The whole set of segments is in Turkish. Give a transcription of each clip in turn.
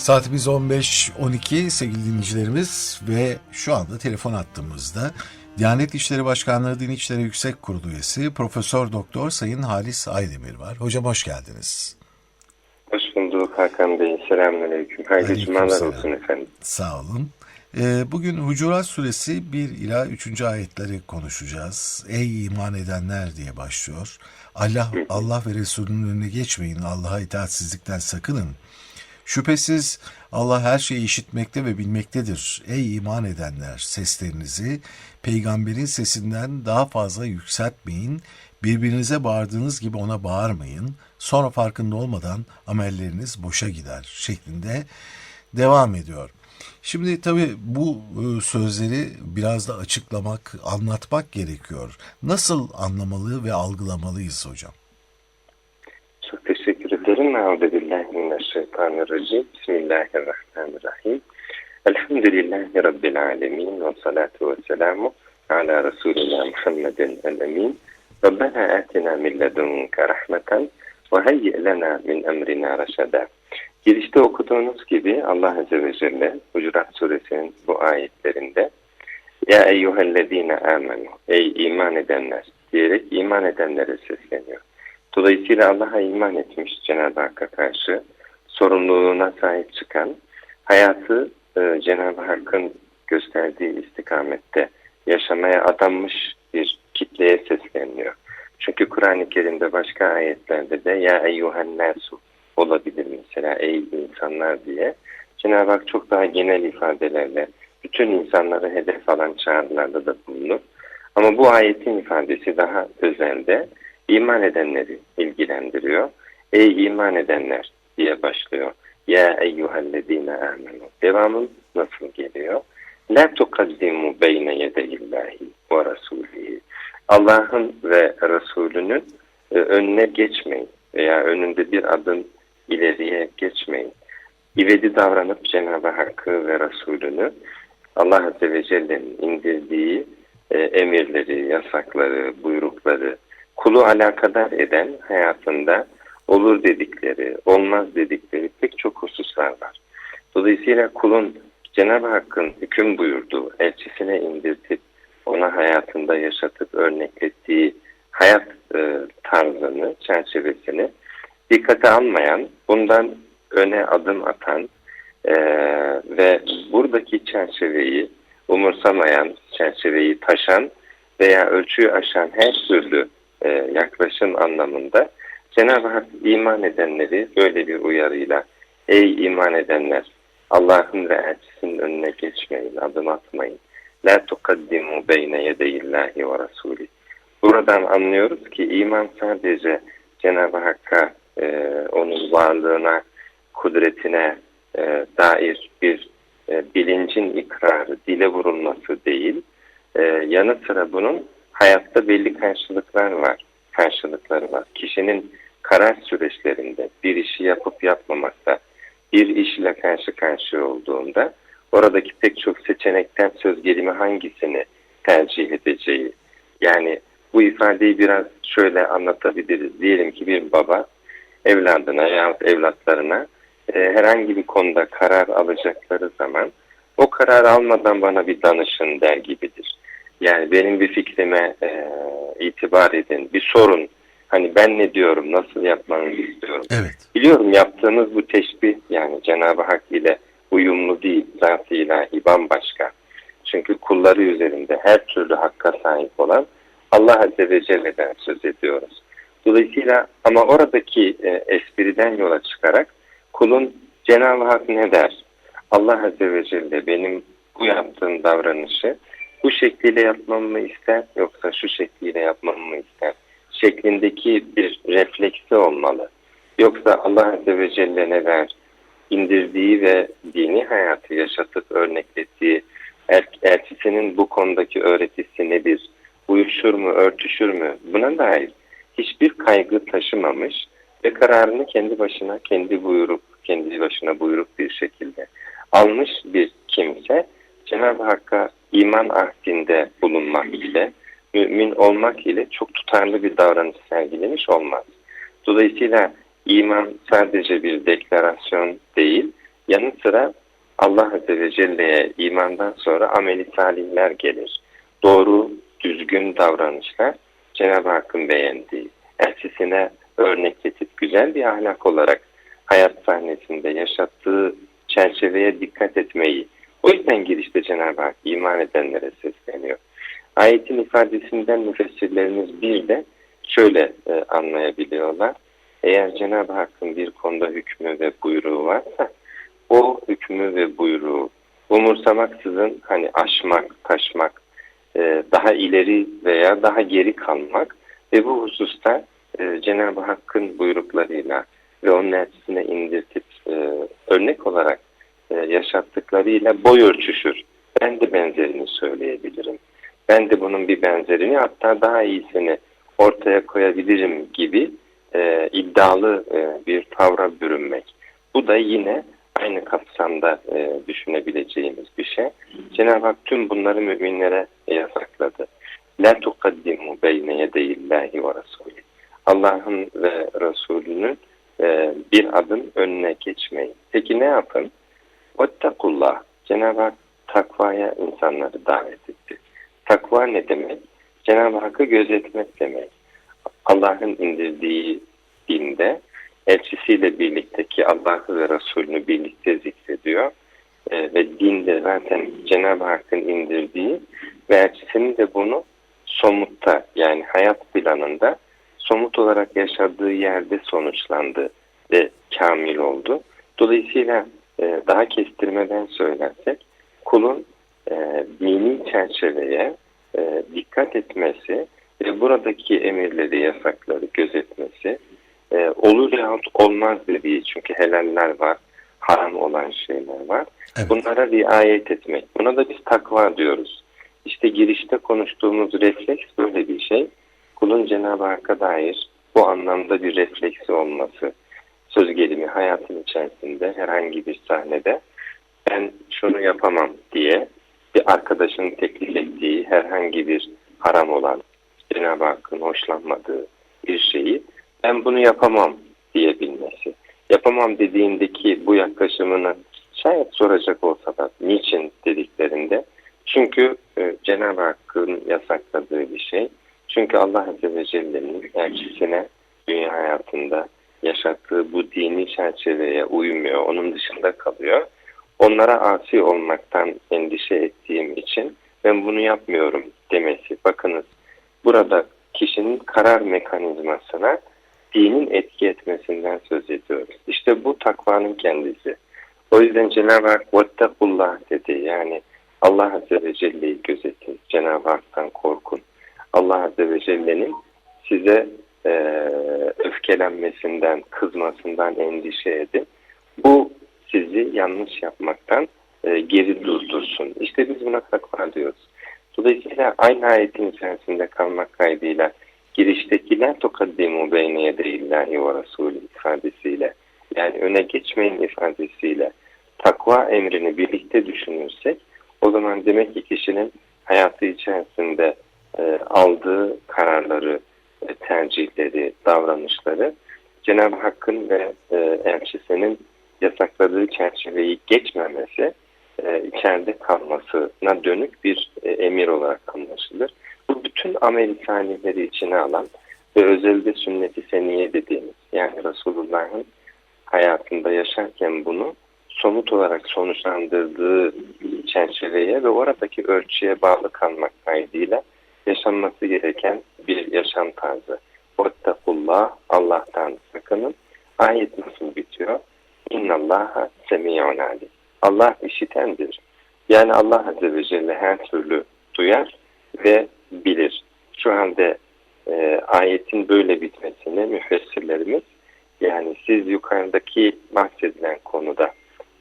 Saatimiz 15.12 sevgili dinleyicilerimiz ve şu anda telefon attığımızda Diyanet İşleri Başkanlığı Din İşleri Yüksek Kurulu üyesi Profesör Doktor Sayın Halis Aydemir var. Hocam hoş geldiniz. Hoş bulduk Hakan Bey. Selamünaleyküm. Hayırlı cumalar olsun efendim. Sağ olun. Ee, bugün Hucurat Suresi 1 ila 3. ayetleri konuşacağız. Ey iman edenler diye başlıyor. Allah, Allah ve Resulünün önüne geçmeyin. Allah'a itaatsizlikten sakının. Şüphesiz Allah her şeyi işitmekte ve bilmektedir. Ey iman edenler seslerinizi peygamberin sesinden daha fazla yükseltmeyin. Birbirinize bağırdığınız gibi ona bağırmayın. Sonra farkında olmadan amelleriniz boşa gider şeklinde devam ediyor. Şimdi tabii bu e, sözleri biraz da açıklamak, anlatmak gerekiyor. Nasıl anlamalı ve algılamalıyız hocam? Euzubillahimineşşeytanirracim. Bismillahirrahmanirrahim. Elhamdülillahi Rabbil alemin. Ve salatu ve selamu ala Resulina Muhammedin el-emin. Rabbena atina min ledunke rahmeten ve heyyi lena min emrina reşeda. Girişte okuduğunuz gibi Allah Azze ve Celle Hucurat Suresinin bu ayetlerinde Ya eyyühellezine amenu Ey iman edenler diyerek iman edenlere sesleniyor. Dolayısıyla Allah'a iman etmiş Cenab-ı Hakk'a karşı sorumluluğuna sahip çıkan, hayatı e, Cenab-ı Hakk'ın gösterdiği istikamette yaşamaya adanmış bir kitleye sesleniyor. Çünkü Kur'an-ı Kerim'de başka ayetlerde de ya eyyuhen nasu olabilir mesela ey insanlar diye. Cenab-ı Hak çok daha genel ifadelerle bütün insanları hedef alan çağrılarda da bulunur. Ama bu ayetin ifadesi daha özelde iman edenleri ilgilendiriyor. Ey iman edenler diye başlıyor. Ya eyyühellezine amenu. Devamın nasıl geliyor? La tukaddimu beyne yedeyillahi ve rasulihi. Allah'ın ve Resulünün e, önüne geçmeyin veya önünde bir adım ileriye geçmeyin. İvedi davranıp Cenab-ı Hakk'ı ve Resulünü Allah Azze ve Celle'nin indirdiği e, emirleri, yasakları, buyrukları kulu alakadar eden hayatında olur dedikleri, olmaz dedikleri pek çok hususlar var. Dolayısıyla kulun Cenab-ı Hakk'ın hüküm buyurduğu, elçisine indirtip ona hayatında yaşatıp örneklettiği hayat e, tarzını, çerçevesini dikkate almayan, bundan öne adım atan e, ve buradaki çerçeveyi umursamayan, çerçeveyi taşan veya ölçüyü aşan her türlü e, yaklaşım anlamında Cenab-ı Hak iman edenleri böyle bir uyarıyla ey iman edenler Allah'ın ve elçisinin önüne geçmeyin, adım atmayın. La tukaddimu beyne yedeyillahi ve rasuli. Buradan anlıyoruz ki iman sadece Cenab-ı Hakk'a, e, onun varlığına, kudretine e, dair bir e, bilincin ikrarı, dile vurulması değil. E, yanı sıra bunun hayatta belli karşılıklar var, karşılıkları var. Kişinin karar süreçlerinde bir işi yapıp yapmamakta, bir işle karşı karşıya olduğunda oradaki pek çok seçenekten söz gelimi hangisini tercih edeceği. Yani bu ifadeyi biraz şöyle anlatabiliriz. Diyelim ki bir baba evladına yahut evlatlarına e, herhangi bir konuda karar alacakları zaman o karar almadan bana bir danışın der gibidir. Yani benim bir fikrime e, itibar edin, bir sorun. Hani ben ne diyorum, nasıl yapmanızı istiyorum. Evet. Biliyorum yaptığınız bu teşbih yani Cenab-ı Hak ile uyumlu değil, zat-ı ilahi bambaşka. Çünkü kulları üzerinde her türlü hakka sahip olan Allah Azze ve Celle'den söz ediyoruz. Dolayısıyla ama oradaki e, espriden yola çıkarak kulun Cenab-ı Hak ne der? Allah Azze ve Celle benim bu yaptığım davranışı bu şekliyle yapmamı mı ister yoksa şu şekliyle yapmamı mı ister? Şeklindeki bir refleksi olmalı. Yoksa Allah Azze ve Celle ne der? indirdiği ve dini hayatı yaşatıp örneklettiği el, elçisinin bu konudaki öğretisi nedir? Uyuşur mu, örtüşür mü? Buna dair hiçbir kaygı taşımamış ve kararını kendi başına, kendi buyurup, kendi başına buyurup bir şekilde almış bir kimse Cenab-ı Hakk'a iman ahdinde bulunmak ile mümin olmak ile çok tutarlı bir davranış sergilemiş olmaz. Dolayısıyla iman sadece bir deklarasyon değil, yanı sıra Allah Azze ve Celle'ye imandan sonra ameli salihler gelir. Doğru, düzgün davranışlar Cenab-ı Hakk'ın beğendiği, elçisine örnek getip güzel bir ahlak olarak hayat sahnesinde yaşattığı çerçeveye dikkat etmeyi, o yüzden girişte Cenab-ı Hak iman edenlere sesleniyor. Ayetin ifadesinden müfessirlerimiz bir de şöyle e, anlayabiliyorlar. Eğer Cenab-ı Hakk'ın bir konuda hükmü ve buyruğu varsa o hükmü ve buyruğu umursamaksızın hani aşmak, taşmak, e, daha ileri veya daha geri kalmak ve bu hususta e, Cenab-ı Hakk'ın buyruklarıyla ve onun elçisine indirtip e, örnek olarak yaşattıklarıyla boy ölçüşür. Ben de benzerini söyleyebilirim. Ben de bunun bir benzerini hatta daha iyisini ortaya koyabilirim gibi e, iddialı e, bir tavra bürünmek. Bu da yine aynı kapsamda e, düşünebileceğimiz bir şey. Cenab-ı Hak tüm bunları müminlere yasakladı. La tukaddimu beyne yedeyillahi ve rasulü. Allah'ın ve Resulünün e, bir adım önüne geçmeyin. Peki ne yapın? Vettakullah. Cenab-ı Hak takvaya insanları davet etti. Takva ne demek? Cenab-ı Hakk'ı gözetmek demek. Allah'ın indirdiği dinde elçisiyle birlikte ki Allah'ı ve Resulünü birlikte zikrediyor. E, ve dinde zaten Cenab-ı Hakk'ın indirdiği ve elçisinin de bunu somutta yani hayat planında somut olarak yaşadığı yerde sonuçlandı ve kamil oldu. Dolayısıyla e, daha kestirmeden söylersek kulun e, dini çerçeveye e, dikkat etmesi ve buradaki emirleri, yasakları gözetmesi e, olur yahut olmaz dediği çünkü helaller var, haram olan şeyler var. Evet. Bunlara riayet etmek. Buna da biz takva diyoruz. İşte girişte konuştuğumuz refleks böyle bir şey. Kulun Cenab-ı Hakk'a dair bu anlamda bir refleksi olması. Söz gelimi hayatın içerisinde herhangi bir sahnede ben şunu yapamam diye bir arkadaşın teklif ettiği herhangi bir haram olan Cenab-ı Hakk'ın hoşlanmadığı bir şeyi ben bunu yapamam diyebilmesi. Yapamam dediğindeki bu yaklaşımını şayet soracak olsa da niçin dediklerinde çünkü e, Cenab-ı Hakk'ın yasakladığı bir şey. Çünkü Allah Azze ve Celle'nin elçisine dünya hayatında yaşattığı bu dini çerçeveye uymuyor. Onun dışında kalıyor. Onlara asi olmaktan endişe ettiğim için ben bunu yapmıyorum demesi. Bakınız burada kişinin karar mekanizmasına dinin etki etmesinden söz ediyoruz. İşte bu takvanın kendisi. O yüzden Cenab-ı Hak vettakullah dedi. Yani Allah Azze ve Celle'yi gözetin. Cenab-ı Hak'tan korkun. Allah Azze ve Celle'nin size e, öfkelenmesinden, kızmasından endişe edin. Bu sizi yanlış yapmaktan e, geri durdursun. İşte biz buna takva diyoruz. Dolayısıyla aynı ayetin içerisinde kalmak kaydıyla girişteki la tukaddimu beyne yedeyillahi ve rasulü ifadesiyle yani öne geçmeyin ifadesiyle takva emrini birlikte düşünürsek o zaman demek ki kişinin hayatı içerisinde e, aldığı kararları, tercihleri, davranışları Cenab-ı Hakk'ın ve e, elçisinin yasakladığı çerçeveyi geçmemesi e, içeride kalmasına dönük bir e, emir olarak anlaşılır. Bu bütün amel salihleri içine alan ve özelde sünnet-i seniye dediğimiz yani Resulullah'ın hayatında yaşarken bunu somut olarak sonuçlandırdığı çerçeveye ve oradaki ölçüye bağlı kalmak kaydıyla yaşanması gereken bir yaşam tarzı. Vettakullah, Allah'tan sakının. Ayet nasıl bitiyor? İnnallaha semi'un alim. Allah işitendir. Yani Allah Azze ve Celle her türlü duyar ve bilir. Şu halde e, ayetin böyle bitmesini müfessirlerimiz yani siz yukarıdaki bahsedilen konuda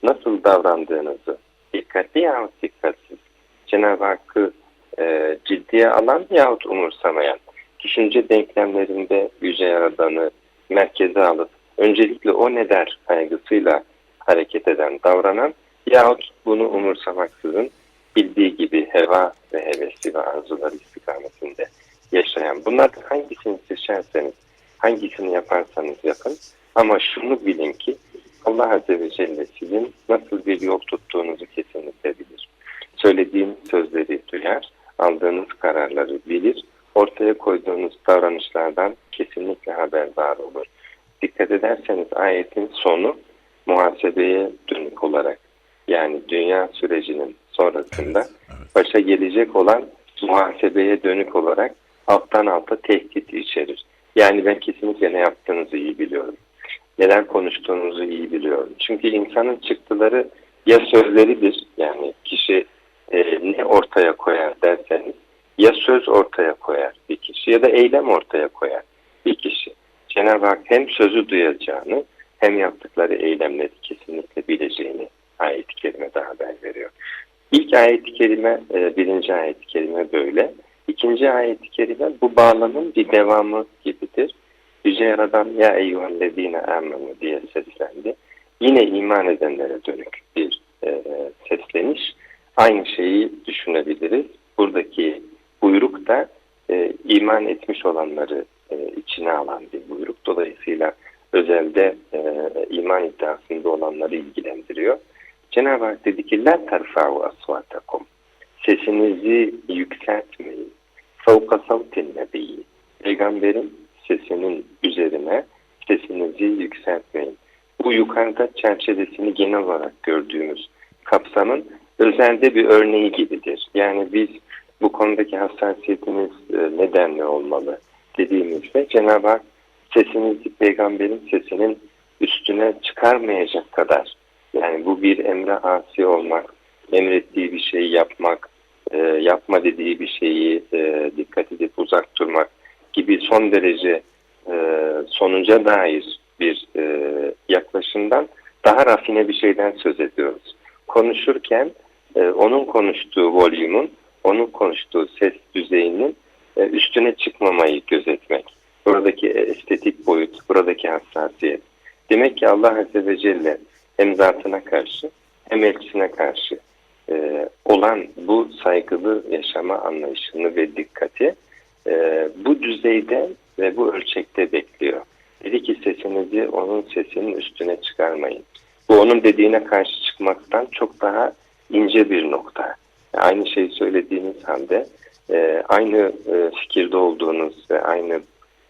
nasıl davrandığınızı dikkatli yahut dikkatsiz Cenab-ı Hakk'ı e, ciddiye alan yahut umursamayan düşünce denklemlerinde Yüce Yaradan'ı merkeze alıp öncelikle o ne der kaygısıyla hareket eden, davranan Yahut bunu umursamaksızın bildiği gibi heva ve hevesi ve arzuları istikametinde yaşayan. Bunlardan hangisini seçerseniz, hangisini yaparsanız yapın. Ama şunu bilin ki Allah Azze ve Celle sizin nasıl bir yol tuttuğunuzu kesinlikle bilir. Söylediğiniz sözleri duyar, aldığınız kararları bilir, ortaya koyduğunuz davranışlardan kesinlikle haberdar olur. Dikkat ederseniz ayetin sonu muhasebeye dönük olarak yani dünya sürecinin sonrasında Evet, evet. başa gelecek olan muhasebeye dönük olarak alttan alta tehdit içerir. Yani ben kesinlikle ne yaptığınızı iyi biliyorum. Neler konuştuğunuzu iyi biliyorum. Çünkü insanın çıktıları ya sözleridir yani kişi ne ortaya koyar derseniz ya söz ortaya koyar bir kişi ya da eylem ortaya koyar bir kişi. Cenab-ı Hak hem sözü duyacağını hem yaptıkları eylemleri kesinlikle bileceğini ayet-i kerimede haber veriyor. İlk ayet-i kerime, e, birinci ayet-i kerime böyle. İkinci ayet-i kerime bu bağlamın bir devamı gibidir. Yüce Yaradan ya eyyühellezine amenu diye seslendi. Yine iman edenlere dönük bir e, sesleniş. Aynı şeyi düşünebiliriz. Buradaki buyruk da e, iman etmiş olanları e, içine alan bir buyruk. Dolayısıyla özelde e, iman iddiasında olanları ilgilendiriyor. Cenab-ı Hak dedi ki la terfa'u asvatakum sesinizi yükseltmeyin. Fevka savtin nebiyyi peygamberin sesinin üzerine sesinizi yükseltmeyin. Bu yukarıda çerçevesini genel olarak gördüğümüz kapsamın özelde bir örneği gibidir. Yani biz bu konudaki hassasiyetimiz e, nedenle olmalı dediğimizde Cenab-ı Hak sesinizi peygamberin sesinin üstüne çıkarmayacak kadar yani bu bir emre asi olmak, emrettiği bir şeyi yapmak, e, yapma dediği bir şeyi e, dikkat edip uzak durmak gibi son derece e, sonuca dair bir yaklaşımdan daha rafine bir şeyden söz ediyoruz. Konuşurken e, onun konuştuğu volümün, onun konuştuğu ses düzeyinin e, üstüne çıkmamayı gözetmek. Buradaki estetik boyut, buradaki hassasiyet. Demek ki Allah Azze ve Celle hem zatına karşı hem elçisine karşı e, olan bu saygılı yaşama anlayışını ve dikkati e, bu düzeyde ve bu ölçekte bekliyor. Dedi ki sesinizi onun sesinin üstüne çıkarmayın. Bu onun dediğine karşı çıkmaktan çok daha ince bir nokta. Aynı şeyi söylediğiniz halde e, aynı e, fikirde olduğunuz ve aynı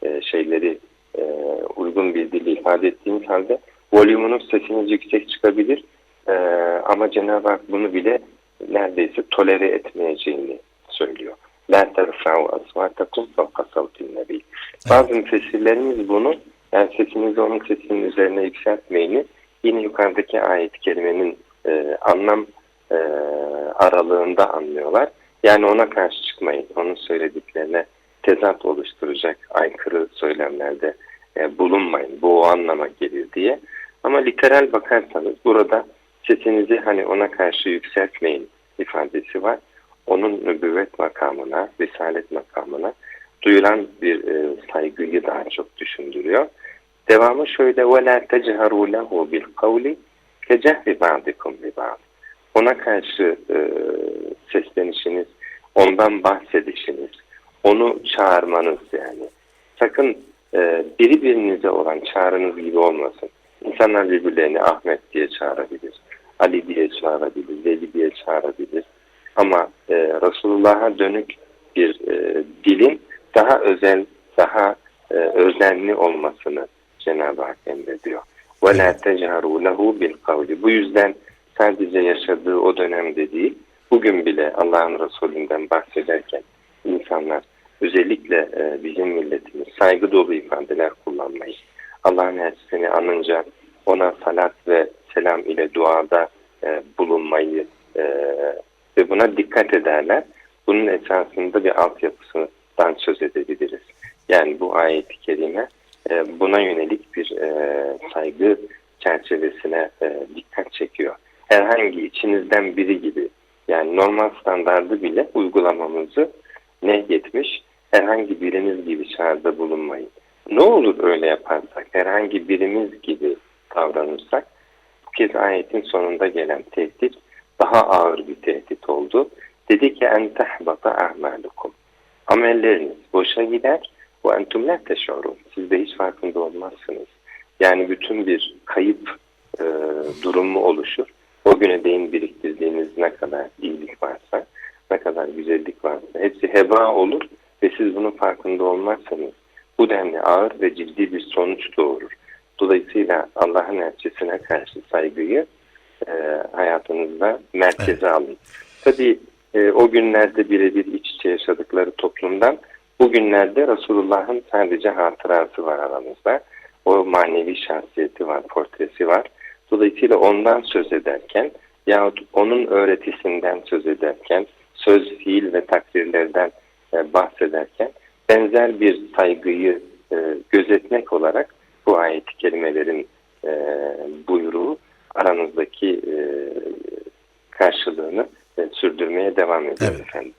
e, şeyleri e, uygun bir dili ifade ettiğiniz halde volümunuz sesiniz yüksek çıkabilir e, ama Cenab-ı Hak bunu bile neredeyse tolere etmeyeceğini söylüyor. La terfa'u asvatakum fevka savtin nebi. Bazı müfessirlerimiz bunu yani sesinizi onun sesinin üzerine yükseltmeyini yine yukarıdaki ayet-i kerimenin e, anlam e, aralığında anlıyorlar. Yani ona karşı çıkmayın. Onun söylediklerine tezat oluşturacak aykırı söylemlerde e, bulunmayın. Bu o anlama gelir diye. Ama literal bakarsanız burada sesinizi hani ona karşı yükseltmeyin ifadesi var. Onun nübüvvet makamına, risalet makamına duyulan bir e, saygıyı daha çok düşündürüyor. Devamı şöyle وَلَا تَجْهَرُوا لَهُ بِالْقَوْلِ كَجَهْرِ بَعْضِكُمْ بِبَعْضِ Ona karşı e, seslenişiniz, ondan bahsedişiniz, onu çağırmanız yani. Sakın e, biri birinize olan çağrınız gibi olmasın. İnsanlar birbirlerini Ahmet diye çağırabilir, Ali diye çağırabilir, Veli diye çağırabilir. Ama e, Resulullah'a dönük bir e, dilin daha özel, daha e, özenli olmasını Cenab-ı Hak emrediyor. وَلَا تَجْهَرُوا لَهُ بِالْقَوْلِ Bu yüzden sadece yaşadığı o dönemde değil, bugün bile Allah'ın Resulü'nden bahsederken insanlar özellikle e, bizim milletimiz saygı dolu ifadeler kullanmayı, Allah'ın elçisini anınca ona salat ve selam ile duada e, bulunmayı e, ve buna dikkat ederler. Bunun esasında bir altyapısından söz edebiliriz. Yani bu ayet-i kerime buna yönelik bir saygı çerçevesine dikkat çekiyor. İçinizden biri gibi yani normal standardı bile uygulamamızı nehyetmiş herhangi biriniz gibi çağrıda bulunmayın. Ne olur öyle yaparsak, herhangi birimiz gibi davranırsak kez ayetin sonunda gelen tehdit daha ağır bir tehdit oldu. Dedi ki en tehbata a'malukum. Amelleriniz boşa gider ve entum la teş'urun. Siz de hiç farkında olmazsınız. Yani bütün bir kayıp e, durumu oluşur. O güne değin biriktirdiğiniz ne kadar iyilik varsa, ne kadar güzellik varsa hepsi heba olur ve siz bunun farkında olmazsanız bu denli ağır ve ciddi bir sonuç doğurur. Dolayısıyla Allah'ın elçisine karşı saygıyı e, hayatınızda merkeze alın. Tabii e, o günlerde birebir iç içe yaşadıkları toplumdan bugünlerde Resulullah'ın sadece hatırası var aramızda. O manevi şahsiyeti var, portresi var. Dolayısıyla ondan söz ederken yahut onun öğretisinden söz ederken, söz, fiil ve takdirlerden e, bahsederken benzer bir saygıyı e, gözetmek olarak bu ayet-i kerimelerin e, buyruğu aranızdaki e, karşılığını e, sürdürmeye devam ediyor Evet. efendim.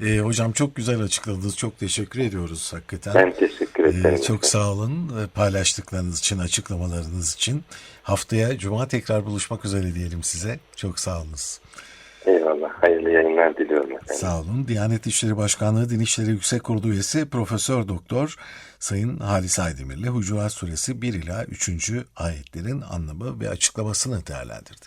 E, hocam çok güzel açıkladınız. Çok teşekkür ediyoruz hakikaten. Ben teşekkür Ee, ederim. çok sağ olun e, paylaştıklarınız için, açıklamalarınız için. Haftaya Cuma tekrar buluşmak üzere diyelim size. Çok sağ olunuz. Eyvallah. Hayırlı yayınlar diliyorum efendim. Sağ olun. Diyanet İşleri Başkanlığı Din İşleri Yüksek Kurulu üyesi Profesör Doktor Sayın Halis Aydemir'le Hucurat Suresi 1 ila 3. ayetlerin anlamı ve açıklamasını değerlendirdik.